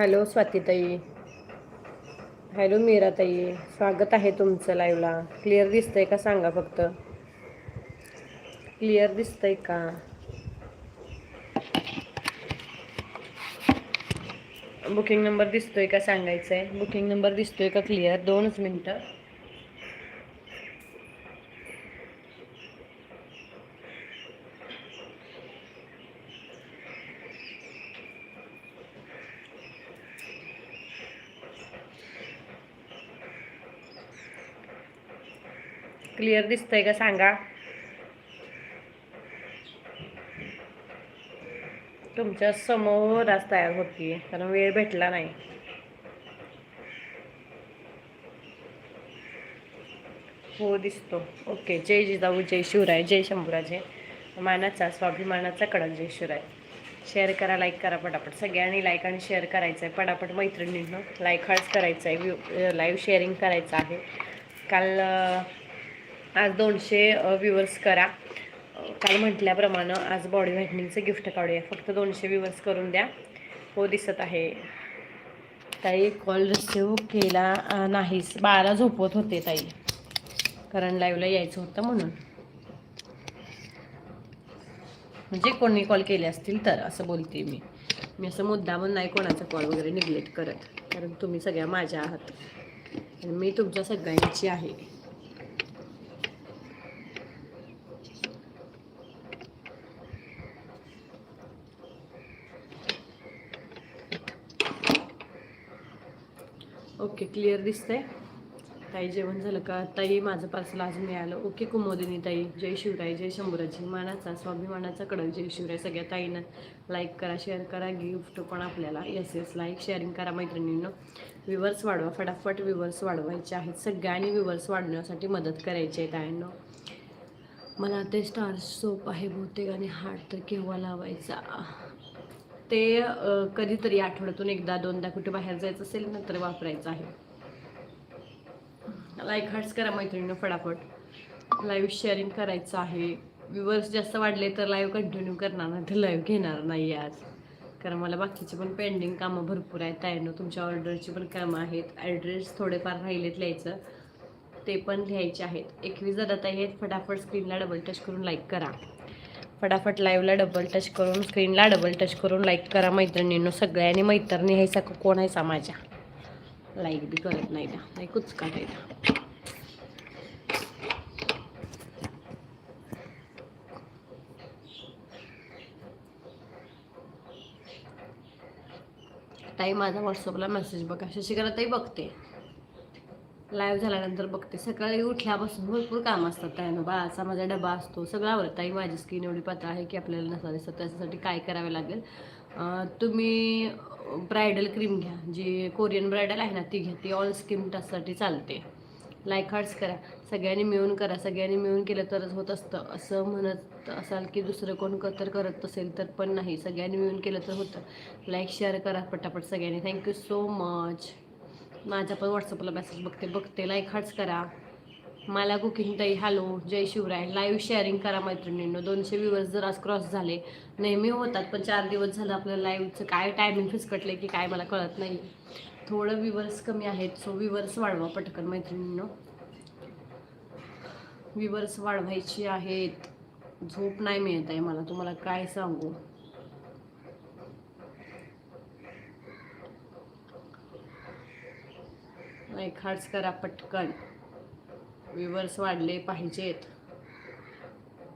Hello स्वातीताई. Hello Meeratai. स्वागत आहे तुमचं लाईव्हला क्लिअर दिसतंय का सांगा फक्त? क्लिअर दिसतंय का? बुकिंग नंबर दिसतोय का सांगायचं आहे बुकिंग नंबर दिसतोय का क्लिअर दोनच मिनटं. क्लिअर दिसतंय का सांगा? तुमच्या समोरच तयार होती कारण वेळ भेटला नाही. हो दिसतो. ओके जय जिजाऊ जय शिवराय जय शंभूराजे. मानाचा स्वाभिमानाचा कडक जय शिवराय. शेअर करा लाईक करा पटापट. सगळ्यांनी लाईक आणि शेअर करायचं आहे पटापट मैत्रिणींना लाईक हार्ट्स करायचं आहे व्यू लाईव्ह शेअरिंग करायचं आहे. काल आज दोनशे व्ह्यूवर्स करा. काल म्हटल्याप्रमाणे आज बॉडी व्हायटनिंगचं गिफ्ट काढूया. फक्त दोनशे व्ह्यूवर्स करून द्या. हो दिसत आहे. ताई कॉल रिसिव्ह केला नाहीस. बाळाला झोपवत होते ताई. कारण लाईव्हला यायचं होतं म्हणून. म्हणजे कोणी कॉल केले असतील तर असं बोलते मी. मी असं मुद्दामून नाही कोणाचा कॉल वगैरे निग्लेक्ट करत. कारण तुम्ही सगळ्या माझ्या आहात. आणि मी तुमच्या सगळ्यांची आहे. ओके क्लिअर दिसतंय. ताई जेवण झालं का? ताई माझं पार्सल आज मिळालं. ओके कुमोदिनी ताई जय शिवराय जय शंभूराजी. मानाचा स्वाभिमानाचा कडक जय शिवराय सगळ्या ताईनं. लाईक करा शेअर करा गिफ्ट पण आपल्याला. येस येस लाईक शेअरिंग करा मैत्रिणींना. विवर्स वाढवा फटाफट विवर्स वाढवायचे आहेत. सगळ्यांनी विवर्स वाढवण्यासाठी मदत करायची आहे ताईंनो. मला ते स्टार सोप आहे बहुतेक आणि हार्ट तर केव्हा लावायचा? ते कधीतरी आठवड्यातून एकदा दोनदा कुठे बाहेर जायचं असेल ना तर वापरायचं आहे. लाईक हार्ट्स करा मैत्रिणीनं फटाफट. लाईव्ह शेअरिंग करायचं आहे. व्ह्युअर्स जास्त वाढले तर लाईव्ह कंटिन्यू करणार नाही तर लाईव्ह घेणार नाही आज. कारण मला बाकीची पण पेंडिंग कामं भरपूर आहेत. त्यानं तुमच्या ऑर्डरची पण कामं आहेत. ॲड्रेस थोडेफार राहिलेत लिहायचं. ते पण लिहायचे आहेत. एकवीस जात आहेत. फटाफट स्क्रीनला डबल टच करून लाईक करा. फटाफट लाईव्हला डबल टच करून स्क्रीनला डबल टच करून लाईक करा मैत्रिणींनो सगळ्यांनी मैत्रिणी ह्याचा कोण आहे माझ्या? लाईक बी करत नाही ना लाईकच काढायला ताई माझा व्हॉट्सअपला मेसेज बघा. शशिकला ताई बघते. लाईव्ह झाल्यानंतर बघते. सकाळी उठल्यापासून भरपूर काम असतात त्यानं. बाळाचा माझा डबा असतो. सगळं आवडतं आई माझी स्किन एवढी पातळ आहे की आपल्याला नसा दिसतं. त्याच्यासाठी काय करावे लागेल? तुम्ही ब्रायडल क्रीम घ्या. जी कोरियन ब्रायडल आहे ना ती घ्या. ती ऑल स्किन टचसाठी चालते. लाईक हार्ट्स करा. सगळ्यांनी मिळून करा. सगळ्यांनी मिळून केलं तरच होत असतं. असं म्हणत असाल की दुसरं कोण कतर तर करत असेल तर पण नाही. सगळ्यांनी मिळून केलं तर होतं. लाईक शेअर करा पटापट सगळ्यांनी. थँक्यू सो मच माझ्या पण व्हॉट्सअपला मेसेज बघते बघते लाईक हाच करा. मला कुकिंग ताई हॅलो जय शिवराय. लाईव्ह शेअरिंग करा मैत्रिणींनो. दोनशे व्ह्यूवर्स जर आज क्रॉस झाले नेहमी होतात पण चार दिवस झालं आपल्या लाईव्हचं काय टायमिंग फिसकटले की काय मला कळत नाही. थोडं व्ह्यूवर्स कमी आहेत सो व्ह्यूवर्स वाढवा पटकन मैत्रिणींनो. व्ह्यूवर्स वाढवायची आहेत. झोप नाही मिळत आहे मला. तुम्हाला काय सांगू? खास करा पटकन व्यूवर्स वाढले पाहिजेत.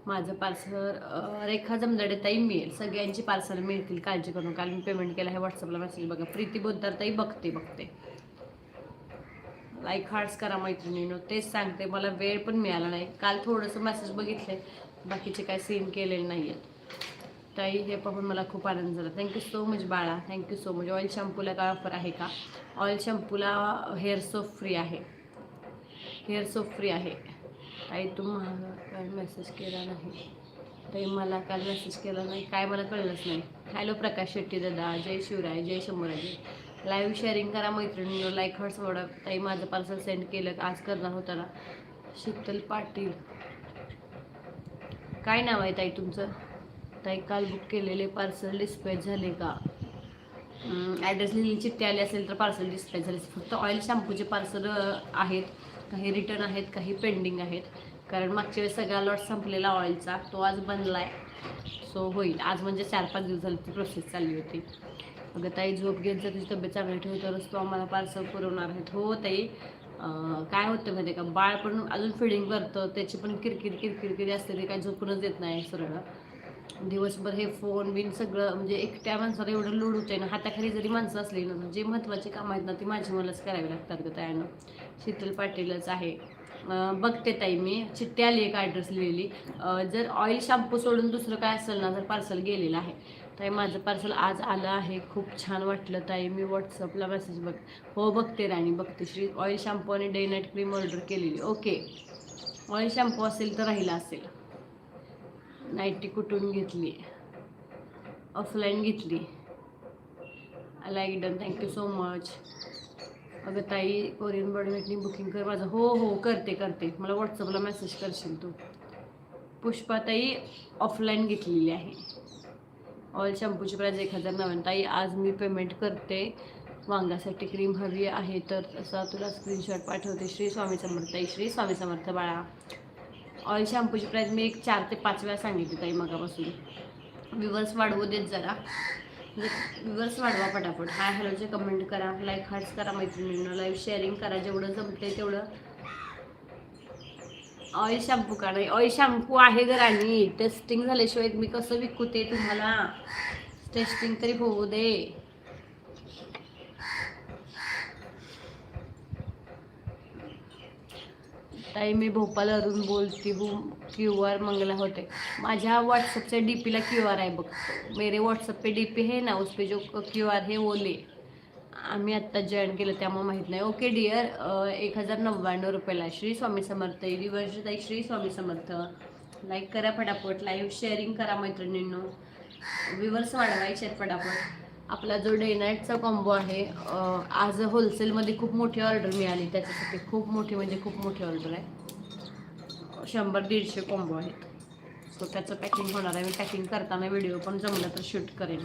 माझं पार्सल रेखा जमदाडे मिळेल. सगळ्यांची पार्सल मिळतील काळजी करून काल मी पेमेंट केलं आहे व्हॉट्सअपला मेसेज बघा. प्रीती बोलतार बघते बघते. लाईक हार्ट्स करा मैत्रिणीनो तेच सांगते मला वेळ पण मिळाला नाही. काल थोडंसं मेसेज बघितले बाकीचे काय सीन केलेले नाही आहेत ताई हे पाहून मला खूप आनंद झाला. थँक्यू सो मच बाळा. Thank you so much oil शॅम्पूला काय ऑफर आहे का? ऑइल शॅम्पूला हेअर सोप फ्री आहे. हेअर सोप फ्री आहे. ताई तुम्हाला काय मेसेज केला नाही. ताई मला काल मेसेज केला नाही. काय मला कळलंच नाही. हॅलो प्रकाश शेट्टी दादा. जय शिवराय. जय शंभराजी. लाईव्ह शेअरिंग करा मैत्रिणींनो. लाईक हर्ट्स वडा ताई माझं पार्सल सेंड केलं. आज करणार होता ना शीतल पाटील. काय नाव आहे ताई तुमचं? ताई काल बुक केलेले पार्सल डिस्पॅच झाले का? ॲड्रेस लिहिली चिठ्ठी आली असेल तर पार्सल डिस्पॅच झाले. फक्त ऑइल शॅम्पूचे पार्सल आहेत. काही रिटर्न आहेत काही पेंडिंग आहेत. कारण मागच्या वेळेस सगळा लॉट संपलेला ऑइलचा तो आज बनला आहे सो होईल. आज म्हणजे चार पाच दिवस झाली ती प्रोसेस चालली होती. अगं ताई झोप घेत जर तुझी तब्येत चांगली ठेव तरच तो. आम्हाला पार्सल पुरवणार आहेत. हो ताई. काय होतं माहिती का? बाळ पण अजून फिडिंग करतं त्याची पण किरकिर किरकिरकिरी असते. ते काय झोपूनच देत नाही सरळ. दिवसभर हे फोन बिन सगळं म्हणजे एकट्या माणसाला एवढं लोड आहे ना हाताखाली जरी माणसं असली ना जे महत्त्वाची कामं आहेत ना ती माझी मलाच करावी लागतात ग त्यानं शीतल पाटीलच आहे. बघते ताई मी. चिठ्ठी आली एक ॲड्रेस लिहिली जर ऑइल शॅम्पू सोडून दुसरं काय असेल ना तर पार्सल गेलेलं आहे. ताई माझं पार्सल आज आलं आहे. खूप छान वाटलं ताई. मी व्हॉट्सअपला मेसेज बघ हो बघते राणी. बघते. श्री ऑइल शॅम्पू आणि डे नाईट क्रीम ऑर्डर केलेली. ओके ऑइल शॅम्पू असेल तर राहिला असेल. नाईटी कुठून घेतली? ऑफलाईन घेतली. Like done thank you so much. अगं ताई कोरियन बॉडीमेटनी बुकिंग कर माझं. हो हो करते करते. मला व्हॉट्सअपला मेसेज करशील तू. पुष्पाताई ऑफलाईन घेतलेली आहे. ऑल शॅम्पूची प्राईज एक हजार नव्याण्णव. ताई आज मी पेमेंट करते. वांगासाठी क्रीम हवी आहे तर तसा तुला स्क्रीनशॉट पाठवते. श्री स्वामी समर्थ ताई श्री स्वामी समर्थ बाळा. ऑइल शॅम्पूची प्राईस मी एक चार ते पाच वेळा सांगितली ताई मगापासून. विवर्स वाढवू देत जरा. म्हणजे वाढवा पटापट. हाय हॅलोचे कमेंट करा लाईक हार्ट्स करा मैत्रिणींना लाईव्ह शेअरिंग करा जेवढं जमते तेवढं. ऑइल शॅम्पू का नाही ऑइल शॅम्पू आहे घर आणि टेस्टिंग झाल्याशिवाय मी कसं विकू ते तुम्हाला? टेस्टिंग तरी होऊ दे. ताई मी भोपालवरून बोलती हूँ क्यू आर मंगला होते. माझ्या व्हॉट्सअपच्या डी पीला क्यू आर आहे बघ. मेरे व्हॉट्सअप पे डी पी है ना उस पे जो क्यू आर है वो ले. आम्ही आत्ता जॉईन केलं त्यामुळे माहीत नाही. ओके डिअर एक हजार नव्याण्णव रुपयाला. श्री स्वामी समर्थ. वर्ष ताई श्री स्वामी समर्थ. लाईक करा फटाफट. लाईव्ह शेअरिंग करा मैत्रिणींनो. विवर्स वाढवायचे आहेत फटाफट. आपला जो डे नाईटचा कॉम्बो आहे आज होलसेलमध्ये खूप मोठी ऑर्डर मिळाली. त्याच्यासाठी खूप मोठी म्हणजे खूप मोठी ऑर्डर आहे. शंभर दीडशे कॉम्बो आहेत. सो त्याचं पॅकिंग होणार आहे. मी पॅकिंग करताना व्हिडिओ पण जमलं तर शूट करेन.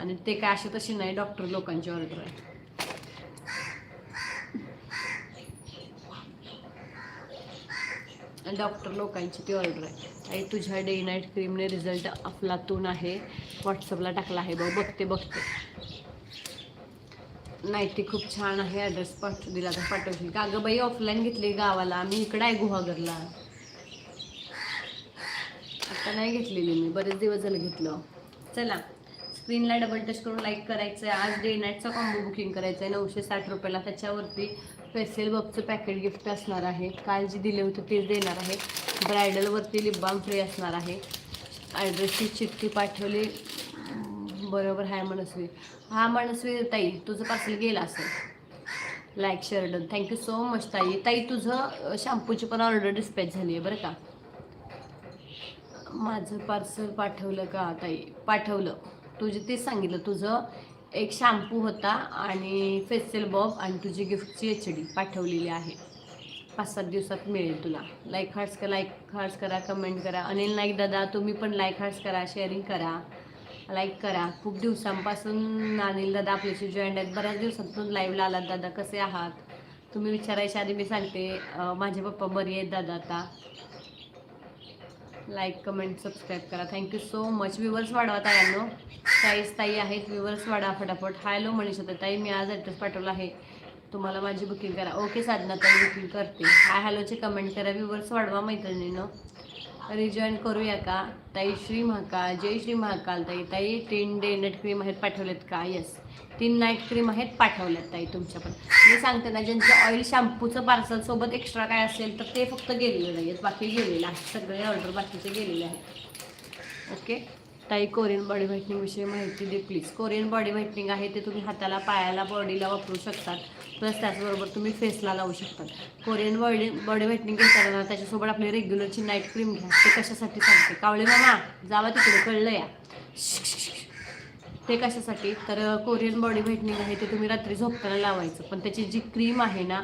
आणि ते काय असे तशी नाही डॉक्टर लोकांची ऑर्डर आहे. डॉक्टर लोकांची ती ऑर्डर आहे. आई तुझ्या डे नाईट क्रीमने रिझल्ट अफलातून आहे. व्हॉट्सअपला टाकला आहे बघ बघते बघते. नाही ती खूप छान आहे ॲड्रेस पाठ दिला तर पाठवशील. का अगं बाई ऑफलाईन घेतली गावाला? आम्ही इकडं आहे गुहागरला. आता नाही घेतलेली मी बरेच दिवस झालं घेतलं. चला स्क्रीनला डबल टच करून लाईक करायचं आहे आज डे नाईटचा कॉम्बो बुकिंग करायचं आहे नऊशे साठ रुपयाला त्याच्यावरती फेसेल बॉक्सचं पॅकेट गिफ्ट असणार आहे. काल जे दिले होते तेच देणार आहे. ब्रायडलवरती लिप बाम फ्री असणार आहे. ॲड्रेसची चिठ्ठी पाठवली. बरोबर हाय मनस्वी हा मनस्वी ताई तुझं पार्सल गेलं असेल. Like share done thank you so much ताई. ताई तुझं शॅम्पूची पण ऑर्डर डिस्पॅच झाली आहे बरं का? माझं पार्सल पाठवलं का ताई? पाठवलं. तुझे तेच सांगितलं. तुझं एक शॅम्पू होता आणि फेसियल बॉब आणि तुझी गिफ्टची एच डी पाठवलेली आहे. पाच सात दिवसात मिळेल तुला. लाईक हार्ट्स करा लाईक हार्ट्स करा कमेंट करा. अनिल नाईक दादा तुम्ही पण लाईक हार्ट्स करा शेअरिंग करा. लाईक करा. खूप दिवसांपासून अनिल दादा आपल्याशी जॉईंट आहेत. बऱ्याच दिवसातून लाईव्हला आलात. दादा कसे आहात? तुम्ही विचारायच्या आधी मी सांगते माझे पप्पा बरी आहेत दादा आता. लाईक कमेंट सबस्क्राईब करा. Thank you so much viewers वाढवा ताईंनो. ताईच ताई आहेत. व्ह्युअर्स वाढा फटाफट. हॅलो मनीषा ताई. ताई मी आज ॲड्रेस पाठवला आहे. तुम्हाला माझी बुकिंग करा. ओके साधना ताई बुकिंग करते. हाय हॅलोचे कमेंट करा. व्ह्युअर्स वाढवा मैत्रिणीनं. रिजॉईन करूया का? ताई श्री महाकाल जय श्री महाकाल ताई. ताई तीन डे नट क्रीम आहेत पाठवलेत का? येस तीन नाईट क्रीम आहेत पाठवल्यात ताई तुमच्या पण मी सांगते ना ज्यांचं ऑइल शॅम्पूचं पार्सल सोबत एक्स्ट्रा काय असेल तर ते फक्त गेलेलं नाही आहेत. बाकी गेलेलं आहे. सगळे ऑर्डर बाकीचे गेलेले आहेत. ओके ताई कोरियन बॉडी व्हाईटनिंग विषयी माहिती दे प्लीज कोरियन बॉडी व्हाईटनिंग आहे ते तुम्ही हाताला पायाला बॉडीला वापरू शकतात. प्लस त्याचबरोबर तुम्ही फेसला लावू शकता कोरियन बॉडी बॉडी व्हाईटनिंग घेताना त्याच्यासोबत आपली रेग्युलरची नाईट क्रीम घ्या. ते कशासाठी सांगते कावळे मामा जावा तिकडे कळलं या. ते कशासाठी? तर कोरियन बॉडी व्हाईटनिंग आहे ते तुम्ही रात्री झोपताना लावायचं. पण त्याची जी क्रीम आहे ना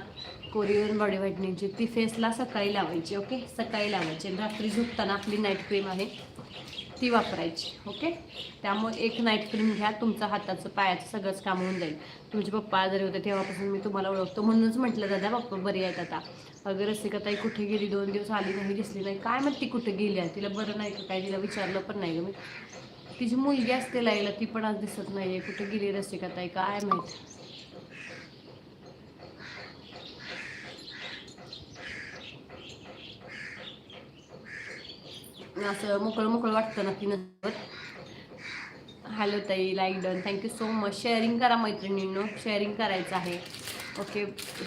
कोरियन बॉडी व्हाईटनिंगची ती फेसला सकाळी लावायची ओके सकाळी लावायची. रात्री झोपताना आपली नाईट क्रीम आहे. ती वापरायची ओके त्यामुळे एक नाईट क्रीम घ्या तुमचं हाताचं पायाचं सगळंच काम होऊन जाईल. तुमचे पप्पा आजारी होते तेव्हापासून मी तुम्हाला ओळखतो. म्हणूनच म्हटलं दादा पप्पा बरी आहेत आता. अगं रसिकाताई कुठे गेली? दोन दिवस आली नाही दिसली नाही. काय मग ती कुठे गेली आहे? तिला बरं नाही का काय? तिला विचारलं पण नाही गं मी. तिची मुलगी असते लाईला ती पण आज दिसत नाही आहे कुठे गेली रसिकाताई? काय माहीत? असं मोकळं मोकळं वाटतं ना तिनं हॅलो ताई like done thank you so much sharing करा मैत्रिणींनो. शेअरिंग करायचं आहे. ओके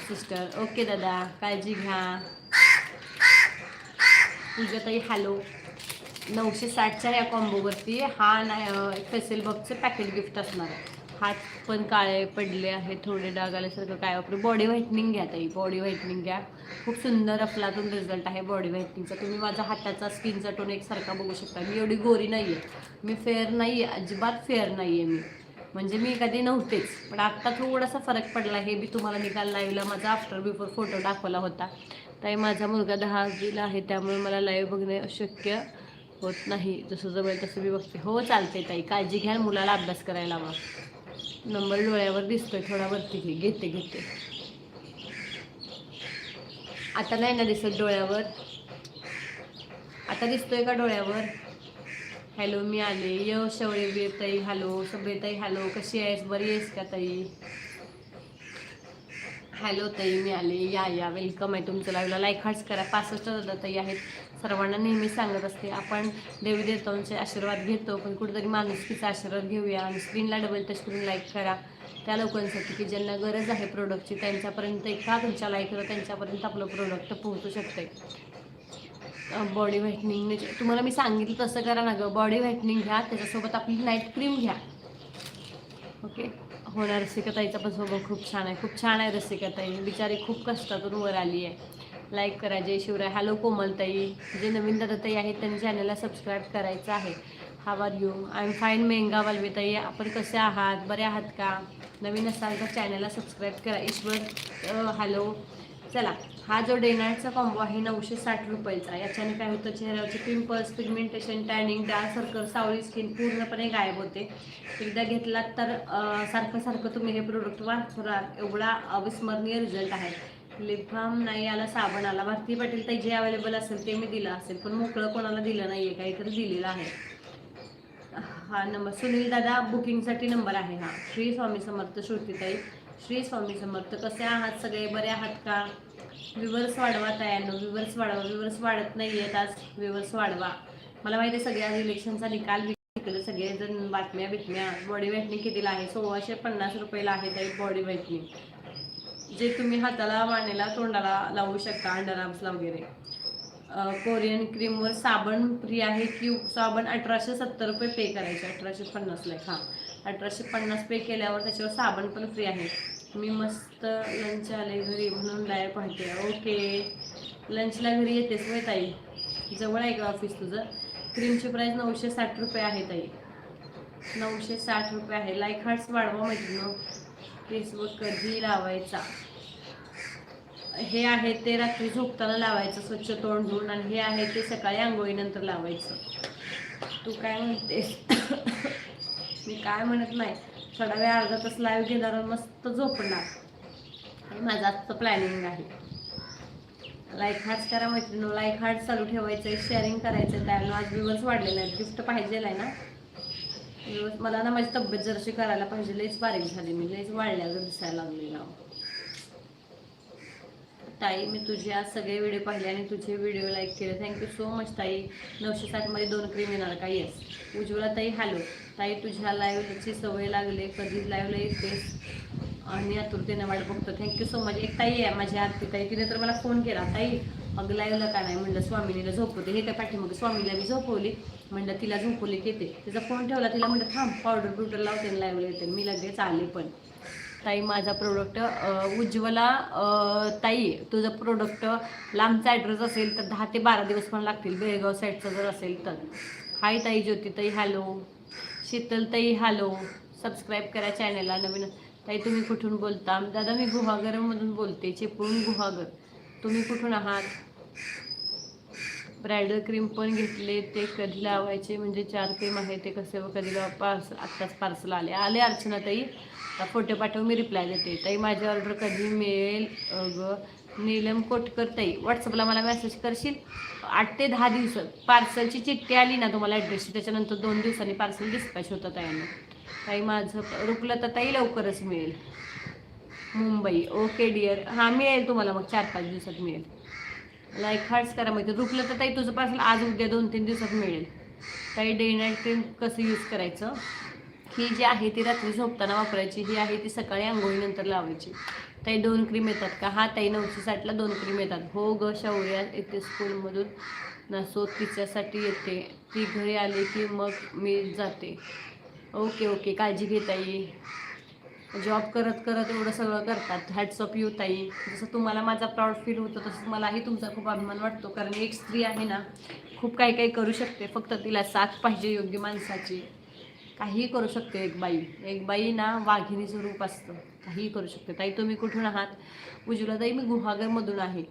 सिस्टर ओके दादा. काळजी घ्या. पूजा ताई हॅलो नऊशे साठच्या या कॉम्बोवरती हा नाही फेसेल बॉक्सचं पॅकेज गिफ्ट असणार आहे. हात पण काळे पडले आहे थोडे डाग आल्यासारखं काय वापरू बॉडी व्हाईटनिंग घ्या ताई बॉडी व्हाईटनिंग घ्या. खूप सुंदर अफलातून रिझल्ट आहे बॉडी व्हाईटनिंगचा तुम्ही माझा हाताचा स्किनचा टोन एकसारखा बघू शकता. मी एवढी गोरी नाही आहे मी फेअर नाही आहे अजिबात फेअर नाही आहे मी. म्हणजे मी कधी नव्हतेच. पण आत्ता थोडासा फरक पडला हे मी तुम्हाला निकाल लाईव्हला माझा आफ्टर बिफोर फोटो दाखवला होता. ताई माझा मुलगा दहा दिला आहे त्यामुळे मला लाईव्ह बघणे अशक्य होत नाही. जसं जमेल तसं मी बघते. हो चालते ताई. काळजी घ्या मुलाला अभ्यास करायला हवा नंबर डोळ्यावर दिसतोय थोडा वरती. घे घेते घेते. आता नाही ना दिसत डोळ्यावर. आता दिसतोय का डोळ्यावर? हॅलो मी आले. य शवळे ताई हॅलो सगळे हॅलो कशी आहेस? बरी आहेस का ताई? हॅलो ताई मी आले. या या वेलकम आहे तुमचं लाईव्हला लाईक हार्ट्स करा. पासष्ट दादा ताई आहेत. सर्वांना नेहमी सांगत असते आपण देवी देवतांचे आशीर्वाद घेतो पण कुठेतरी माणुसकीचा आशीर्वाद घेऊया आणि स्क्रीनला डबल टच करून लाईक करा. त्या लोकांसाठी की ज्यांना गरज आहे प्रोडक्टची त्यांच्यापर्यंत एका तुमच्या लाईक करा त्यांच्यापर्यंत आपलं प्रोडक्ट पोहोचू शकते बॉडी व्हाइटनिंग म्हणजे तुम्हाला मी सांगितलं तसं करा ना गं. बॉडी व्हाइटनिंग घ्या त्याच्यासोबत आपली नाईट क्रीम घ्या. ओके होणार रसिकताईचा पण स्वभाव खूप छान आहे. खूप छान आहे रसिकताई. बिचारी खूप कष्टातून वर आली आहे. लाईक करा जय शिवराय. हॅलो कोमलताई. जे नवीन दादाताई आहेत त्यांनी चॅनलला सबस्क्राईब करायचं आहे. How are you I am fine मेंगा वालवेताई आपण कसे आहात? बरे आहात का? नवीन असाल तर चॅनलला सबस्क्राईब करा. ईश्वर हॅलो चला हा जो डेनार्टचा कॉम्बो आहे नऊशे साठ रुपयाचा. याच्याने काय होतं चेहऱ्यावरचे pimples pigmentation tanning dark circle सावळी स्किन पूर्णपणे गायब होते. एकदा घेतलात तर सारखं सारखं तुम्ही हे प्रोडक्ट वापरा एवढा अविस्मरणीय रिझल्ट आहे. लिप बाम नाही आला साबण आला. भारती पाटील ताई जे अवेलेबल असेल ते मी दिलं असेल पण मोकळं कोणाला दिलं नाही आहे काहीतरी दिलेलं आहे. हा नंबर. सुनील दादा बुकिंगसाठी नंबर आहे हा. श्री स्वामी समर्थ श्रुतीताई. श्री स्वामी समर्थ कसे आहात सगळे? बरे आहात का? विवर्स वाढवा तयार विवर्स वाढवा. विवर्स वाढत नाही आहेत आज. विवर्स वाढवा. मला माहिती आहे सगळ्या इलेक्शनचा निकाल इकडे सगळेजण. बातम्या बितम्या. बॉडी वेटनी कितीला आहे? सोळाशे पन्नास रुपयाला आहे ताई बॉडी वेटनी जे तुम्ही हाताला मानेला तोंडाला लावू शकता अंडरआर्म्सला वगैरे. कोरियन क्रीमवर साबण फ्री आहे की साबण अठराशे सत्तर रुपये पे करायचे. अठराशे पन्नासला एक. हां. अठराशे पन्नास पे केल्यावर त्याच्यावर साबण पण फ्री आहे. मी मस्त लंच आले घरी म्हणून लाय पाहते ओके लंचला घरी येतेस वय ताई? जवळ आहे का ऑफिस तुझं? क्रीमची प्राईस नऊशे साठ रुपये आहे ताई. नऊशे साठ रुपये आहे. लाईक हार्ट्स वाढवा मैत्रिणी फेसबुक कधी लावायचा. हे आहे ते रात्री झोपताना लावायचं स्वच्छ तोंड धुवून. आणि हे आहे ते सकाळी आंघोळीनंतर लावायचं. तू काय म्हणतेस? मी काय म्हणत नाही. थोडा वेळ अर्धा तास लाईव्ह घेणार मस्त झोपणार. हे माझं आजचं प्लॅनिंग आहे. लाईक हार्ट्स करा मैत्रिणी लाईक हार्ट चालू ठेवायचं आहे शेअरिंग करायचं आहे त्याला आज दिवस वाढलेला आहे गिफ्ट पाहिजे आहे ना. दिवस मला ना माझी तब्येत जरशी करायला पाहिजे. लईच बारीक झाली मी. लईच वाढल्या दिसायला लागली ना. ताई मी तुझे आज सगळे व्हिडिओ पाहिले आणि तुझे व्हिडिओ लाईक केले. थँक्यू सो मच ताई. नऊशे साठमध्ये दोन क्रीम येणार का? येस उज्ज्वला ताई हॅलो ताई तुझ्या लाईव्हची सवय लागले कधी लाईव्हला येतेस. आणि आतुरतेने वाट बघतो. थँक्यू सो मच एक ताई आहे माझी आरती ताई. तिने तर मला फोन केला. ताई अगं लाईव्हला का नाही? म्हणलं स्वामिनीला झोपवते. हे त्या पाठीमागे स्वामीला मी झोपवली. म्हणलं तिला झोपवली की येते. तिचा फोन ठेवला. तिला म्हणलं थांब पावडर बिवडर लावते आणि लाईव्हला येते. मी लगेच आले पण. ताई माझा प्रोडक्ट उज्ज्वला ताई तुझं प्रोडक्ट लांबचा ॲड्रेस असेल तर दहा ते बारा दिवस पण लागतील. बेळगाव साईडचं जर असेल तर. हाय ताई ज्योती ताई. हॅलो शीतल ताई हॅलो. सबस्क्राईब करा चॅनलला नवीन. ताई तुम्ही कुठून बोलता? दादा मी गुहागरमधून बोलते चिपळूण गुहागर. तुम्ही कुठून आहात? ब्रायडल क्रीम पण घेतले ते कधी लावायचे? म्हणजे चार क्रीम आहे ते कसे व कधी लावा? पार्सल आत्ताच पार्सल आले. आले अर्चना ताई. आता फोटो पाठव मी रिप्लाय देते. ताई माझी ऑर्डर कधी मिळेल? ग नीलम कोटकर ताई. व्हॉट्सअपला मला मेसेज करशील? आठ ते दहा दिवसात पार्सलची चिठ्ठी आली ना तुम्हाला ॲड्रेसची त्याच्यानंतर दोन दिवसांनी पार्सल डिस्पॅच होतं ताईनं. ताई माझं रुकलं तर ताई लवकरच मिळेल. मुंबई. ओके डिअर हां मिळेल तुम्हाला मग चार पाच दिवसात मिळेल. लाईक हार्ट्स करा माहिती रुकलं तर ताई तुझं पार्सल आज उद्या दोन तीन दिवसात मिळेल. ताई डे नाईट क्रीम कसं यूज करायचं? ही जी आहे ती रात्री झोपताना वापरायची ही आहे ती सकाळी आंघोळीनंतर लावायची. ताई दोन क्रीम येतात का? हा ताई नऊशे साठला दोन क्रीम येतात. हो ग शौर्या येते स्कूलमधून नसो तिच्यासाठी येते. ती घरी आली की मग मी जाते. Okay okay. काळजी घे ताई. जॉब करत करत एवढं सगळं करतात. हॅट्स ऑफ यू ताई. जसं तुम्हाला माझा प्राऊड फील होतो तसंच मलाही तुमचा खूप अभिमान वाटतो. कारण एक स्त्री आहे ना खूप काही काही करू शकते. फक्त तिला साथ पाहिजे योग्य माणसाची. काहीही करू शकते एक बाई. एक बाई ना वाघिणीचं रूप असतं. काहीही करू शकते. ताई तुम्ही कुठून आहात? उज्ज्वला ताई मी गुहागरमधून आहे.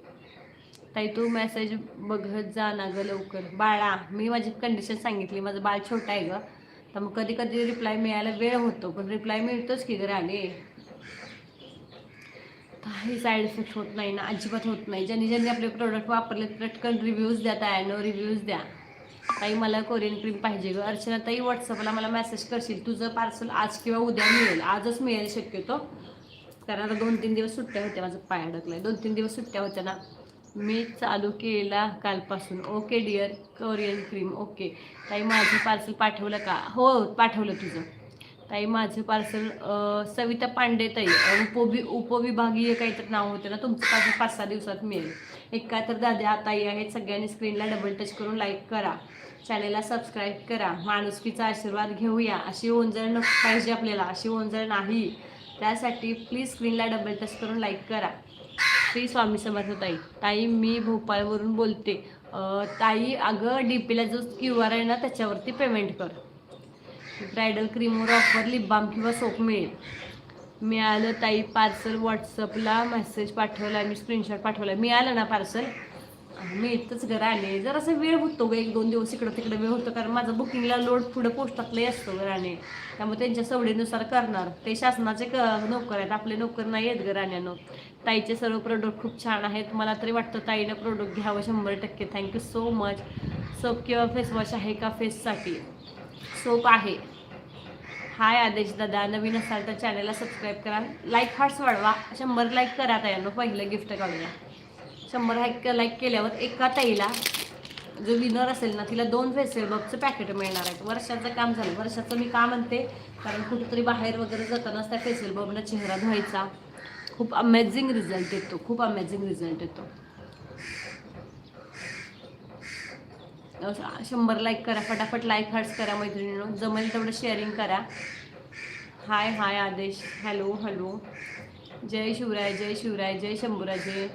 ताई तू मेसेज बघत जा ना गं लवकर. बाळा मी माझी कंडिशन सांगितली. माझं बाळ छोटं आहे गं. तर मग कधी कधी रिप्लाय मिळायला वेळ होतो. पण रिप्लाय मिळतोच की गं आले काही साईड इफेक्ट होत नाही ना. अजिबात होत नाही. ज्यांनी ज्यांनी आपले प्रोडक्ट वापरले पटकन रिव्ह्यूज द्या ताई. नो रिव्ह्यूज द्या. ताई मला कोरियन क्रीम पाहिजे गं. अर्चना ताई व्हॉट्सअपला मला मेसेज करशील? तुझं पार्सल आज किंवा उद्या मिळेल. आजच मिळेल शक्यतो. कारण आता दोन तीन दिवस सुट्ट्या होत्या माझं पाय अडकलाय. दोन तीन दिवस सुट्ट्या होत्या ना. मी चालू केला कालपासून. Okay dear Korean cream okay ताई माझं पार्सल पाठवलं का? हो पाठवलं तुझं. ताई माझं पार्सल सविता पांडे ताई. अ, उपवि उपविभागीय काहीतरी नाव होतं ना तुमचं पार्सल पाच सहा दिवसात मिळेल. एक काय तर दादा ताई आहेत. सगळ्यांनी स्क्रीनला डबल टच करून लाईक करा. चॅनेलला सबस्क्राईब करा. माणुसकीचा आशीर्वाद घेऊया. अशी ओंजळ न पाहिजे आपल्याला. अशी ओंजळ नाही. त्यासाठी प्लीज स्क्रीनला डबल टच करून लाईक करा. श्री स्वामी समर्थ ताई. ताई मी भोपाळवरून बोलते. ताई अगं डी पीला जो क्यू आर आहे ना त्याच्यावरती पेमेंट कर. ब्रायडल क्रीमवर ऑफर लिप बाम किंवा सोप मिळेल. मिळालं ताई पार्सल व्हॉट्सअपला मेसेज पाठवला. मी स्क्रीनशॉट पाठवला. मिळालं ना पार्सल मी इथंच घर आले. जरासा वेळ होतो ग एक दोन दिवस इकडं तिकडं वेळ होतो कारण माझं बुकिंगला लोड पुढं पोस्टातलंही असतो घराने त्यामुळे त्यांच्या सवडीनुसार करणार. ते शासनाचे क नोकर आहेत आपले नोकर नाही आहेत घराण्यानं ताईचे सर्व प्रोडक्ट खूप छान आहेत. मला तरी वाटतं ताईनं प्रोडक्ट घ्यावं शंभर टक्के. Thank you so much soap किंवा फेसवॉश आहे का फेससाठी सोप आहे. हाय आदेश दादा नवीन असाल तर चॅनलला सबस्क्राईब करा. लाईक हार्ट्स वाढवा. शंभर लाईक करा ताईनं पहिलं गिफ्ट काढूया. शंभर हॅक लाईक केल्यावर एका ताईला जो विनर असेल ना तिला दोन फेसेल बॉक्सचं पॅकेट मिळणार आहेत. वर्षाचं काम झालं. वर्षाचं मी का म्हणते? कारण कुठेतरी बाहेर वगैरे जातानाच त्या फेसेल बॉबनं चेहरा धुवायचा. खूप अमेझिंग रिझल्ट येतो. खूप अमेझिंग रिझल्ट येतो. असं शंभर लाईक करा. फटाफट लाईक हार्ट्स करा मैत्रिणीनं. जमेल तेवढं शेअरिंग करा. Hi hi Adesh. Hello hello जय शिवराय जय शिवराय जय शंभूराजे.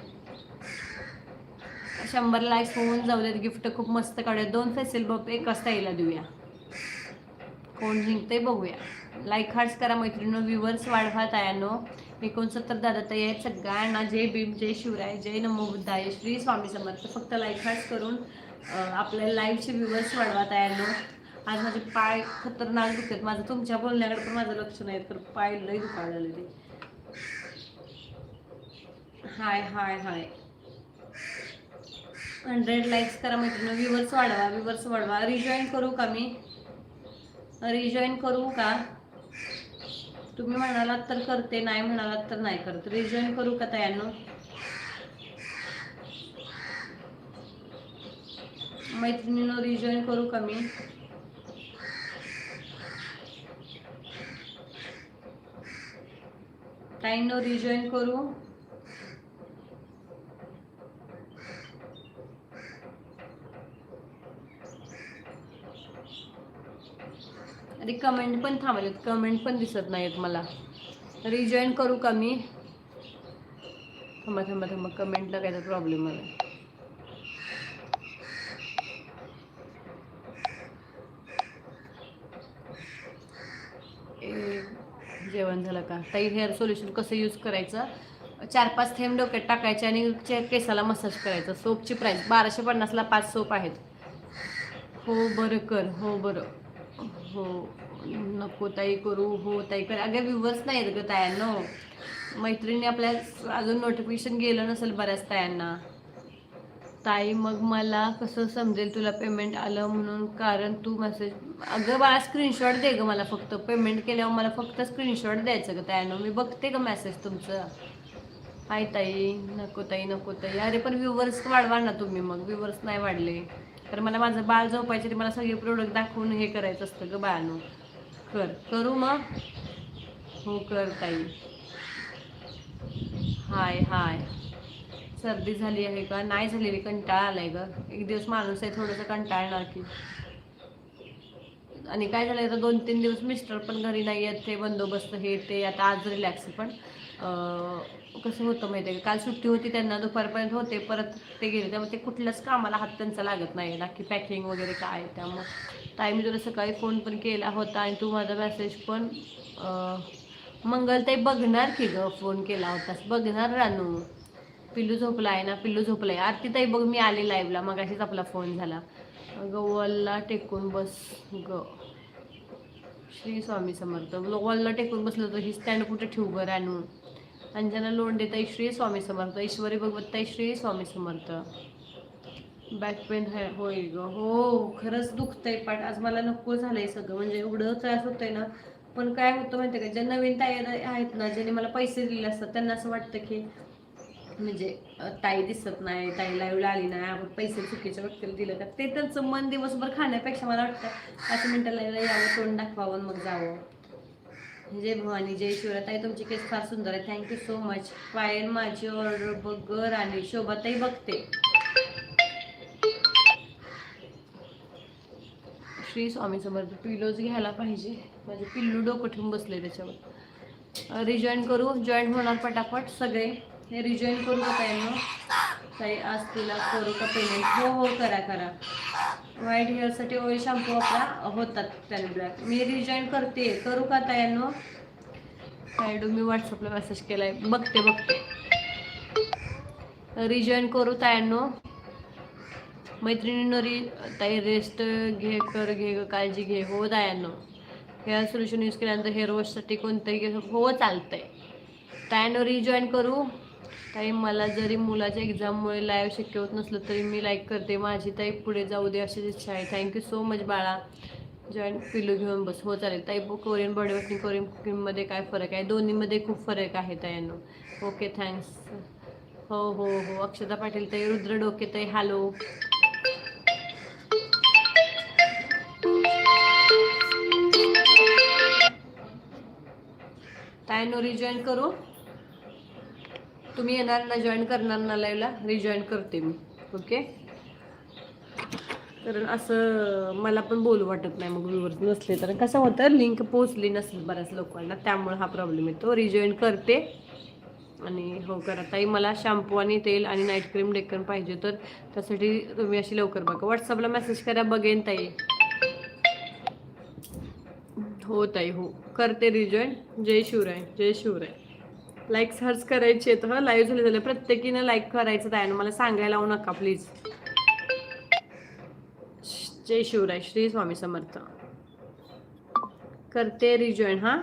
शंभर लाईक्स होऊन जाऊ देत गिफ्ट खूप मस्त काढूया दोन फेसिल बप एकाच ताईला देऊया. कोण जिंकते बघूया. लाईक हार्ट्स करा मैत्रिणी व्ह्युअर्स वाढवा तायानो. एकोणसत्तर दादा ताई आहेत सगळ्यांना जय भीम जय शिवराय जय नमो बुद्धाय श्री स्वामी समर्थ. फक्त लाईक हार्ट्स करून आपल्या लाईव्हचे व्ह्युअर्स वाढवा तायानो. आज माझे पाय खतरनाक दुखत माझं तुमच्या बोलण्याकडे पण माझं लक्ष नाही तर पाय लई दुखायला ते. हाय हाय हाय. हंड्रेड लाईक्स करा मैत्रिणी व्ह्युअर्स वाढवा व्ह्युअर्स वाढवा. रिजॉईन करू का मी? रिजॉईन करू का? तुम्ही म्हणालात तर करते नाही म्हणालात तर नाही करत. रिजॉईन करू का तयांनो मैत्रिणीनं रिजॉईन करू का मी? ताईंनो रिजॉईन करू? अरे कमेंट पण थांबलेत कमेंट पण दिसत नाहीत मला. रिजॉईन करू का मी? थांबा थांबा थांबा. कमेंटला काय प्रॉब्लेम आला जेवण झालं का? ताई हेअर सोल्युशन कसं यूज करायचं? चार पाच थेंब डोक्यात टाकायचे आणि केसाला मसाज करायचा. सोपची प्राईस बाराशे पन्नासला पाच सोप आहेत. हो बरं कर. हो बरं. हो नको ताई करू हो ताई कर. अगं व्ह्यूवर्स नाहीत ग तायांनो. मैत्रिणी आपल्या अजून नोटिफिकेशन गेलं नसेल बऱ्याच तायांना. ताई मग मला कसं समजेल तुला पेमेंट आलं म्हणून? कारण तू मेसेज अगं बाळा स्क्रीनशॉट दे ग मला फक्त. पेमेंट केल्यावर मला फक्त स्क्रीनशॉट द्यायचं ग ताईनं मी बघते का मेसेज तुमचं. हाय ताई नको ताई नको ताई. अरे पण व्यूवर्स वाढवा ना तुम्ही मग. व्यूवर्स नाही वाढले. तर मला माझं बाळ झोपायचे ते मला सगळे प्रोडक्ट दाखवून हे करायचं असतं ग बाळानं. कर. करू मग? हो कर ताई. हाय हाय. सर्दी झाली आहे का? नाही झालेली कंटाळा आलाय ग. एक दिवस माणूस आहे थोडंसं कंटाळणार की. आणि काय झालं तर दोन तीन दिवस मिस्टर पण घरी नाही आहेत ते बंदोबस्त हे ते आता आज रिलॅक्स पण कसं होतं माहिती आहे का? काल सुट्टी होती त्यांना दुपारपर्यंत होते परत ते गेले. त्यामुळे ते कुठल्याच कामाला हात त्यांचा लागत नाही नक्की पॅकिंग वगैरे काय. त्यामुळं ताई मी तुला सकाळी फोन पण केला होता आणि तू माझा मेसेज पण मंगल मंगलताई बघणार की गं फोन केला होतास बघणार रानू. पिल्लू झोपला आहे ना पिल्लू झोपला आहे आरती ताई बघ मी आले लाईव्हला मग अशीच आपला फोन झाला. ग वल्ला टेकून बस ग. श्री स्वामी समर्थ. लो- वल्ला टेकून बसलं तर ही स्टँड कुठे ठेवू गं रानू? अंजना लोंढे श्री स्वामी समर्थ ईश्वरी भगवत्ताई श्री स्वामी समर्थ. बॅक पेन आहे होय ग. हो खरंच दुखतंय पाठ आज मला नको झालंय सगळं. म्हणजे एवढं त्रास होतोय ना. पण काय होतं माहितीये का? ज्या नवीन ताई आहेत ना ज्यांनी मला पैसे दिले असतात त्यांना असं वाटतं की म्हणजे ताई दिसत नाही ताई लाईव्हला आली नाही आपण पैसे चुकीच्या व्यक्तीला दिलं का? ते त्यांचं मन दिवसभर खाण्यापेक्षा मला वाटतं पाच मिनिटाला यावं तोंड दाखवावं मग जावं. जय भवानी जय शिवराताई तुमची केस फार सुंदर आहे. थँक्यू सो मच पायल माझी ऑर्डर बघ आणि शोभाताई बघते. श्री स्वामी समर्थ पिलोज घ्यायला पाहिजे. माझे पिल्लू डोकं ठेवून बसले त्याच्यावर. रिजॉईन करू. जॉईन होणार पटापट सगळे. हे रिजॉईन करू का मग? ताई आज तिला करू का पेमेंट हो हो करा करा. व्हाईट हेअरसाठी ऑइल शॅम्पू वापरा. होतात त्याने ब्लॅक मी रिजॉईन करते. करू का ताईनं? साईडू मी व्हॉट्सअपला मेसेज केलाय. बघते बघते. रिजॉईन करू तायांनो मैत्रिणींनो री ताई रेस्ट घे कर घे काळजी घे. हो तायांनो हेअर सोल्युशन यूज केल्यानंतर हेअर वॉशसाठी कोणतंही हो चालतंय. तायांनो रिजॉईन करू. ताई मला जरी मुलाच्या एक्झाममुळे लाईव्ह शक्य होत नसलं तरी मी लाईक करते. माझी ताई पुढे जाऊ दे अशीच इच्छा आहे. थँक्यू सो मच बाळा. जॉईन पिलू घेऊन बस. हो चालेल. ताई कोरियन बॉडी वॉशिंग कोरियन कुकिंगमध्ये काय फरक आहे? दोन्हीमध्ये खूप फरक आहे ताईंनो. ओके थँक्स हो हो हो. अक्षता पाटील ताई रुद्र डोके ताई हॅलो ताईंनो रिजॉईन करू? तुम्ही येणार ना जॉईन करणार ना लाईव्हला रिजॉईन करते मी ओके कारण असं मला पण बोलू वाटत नाही मग व्ह्युअर्स नसले तर. कसं होतं लिंक पोचली नसेल बऱ्याच लोकांना त्यामुळे हा प्रॉब्लेम येतो. रिजॉईन करते. आणि हो करा. ताई मला शॅम्पू आणि तेल आणि नाईट क्रीम डेक्कन पाहिजे तर त्यासाठी तुम्ही अशी लवकर बघा. व्हॉट्सअपला मेसेज करा बघेन ताई. हो ताई हो. करते रिजॉईन जय शिवराय जय शिवराय. लाईक सर्च करायचे आहेत. हं लाईव्ह झाले झाले. प्रत्येकीनं लाईक करायचं ताईनं मला सांगायला लावू नका प्लीज जय शिवराय. श्री स्वामी समर्थ. करते रिजॉईन हां?